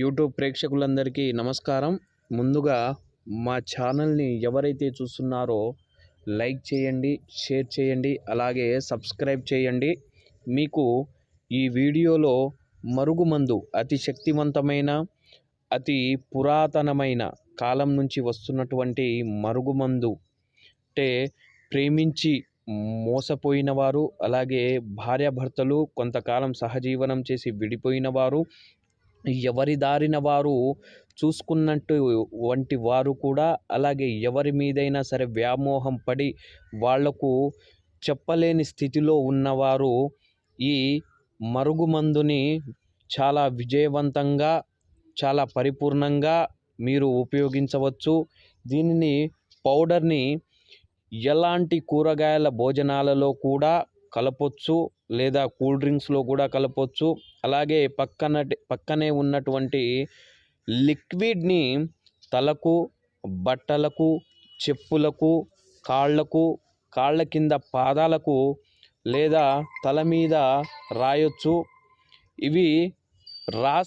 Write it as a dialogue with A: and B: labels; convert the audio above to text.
A: YouTube ప్రేక్షకులందరికీ నమస్కారం. ముందుగా మా ఛానల్ని ఎవరైతే చూస్తున్నారో లైక్ చేయండి షేర్ చేయండి అలాగే సబ్స్క్రైబ్ చేయండి. మీకు ఈ వీడియోలో మరుగుమందు అతి శక్తివంతమైన అతి పురాతనమైన కాలం నుంచి వస్తున్నటువంటి మరుగుమందు అంటే ప్రేమించి మోసపోయిన వారు అలాగే భార్యాభర్తలు కొంతకాలం సహజీవనం చేసి విడిపోయిన వారు ఎవరి దారిన వారు చూసుకున్నట్టు వంటి వారు కూడా అలాగే ఎవరి మీదైనా సరే వ్యామోహం పడి వాళ్ళకు చెప్పలేని స్థితిలో ఉన్నవారు ఈ మరుగుమందుని చాలా విజయవంతంగా చాలా పరిపూర్ణంగా మీరు ఉపయోగించవచ్చు. దీనిని పౌడర్ని ఎలాంటి కూరగాయల భోజనాలలో కూడా కలపొచ్చు. లేదా కూల్ డ్రింక్స్లో కూడా కలపొచ్చు. అలాగే పక్కన పక్కనే ఉన్నటువంటి లిక్విడ్ని తలకు బట్టలకు చెప్పులకు కాళ్ళకు కాళ్ళ కింద పాదాలకు లేదా తల మీద రాయొచ్చు. ఇవి రా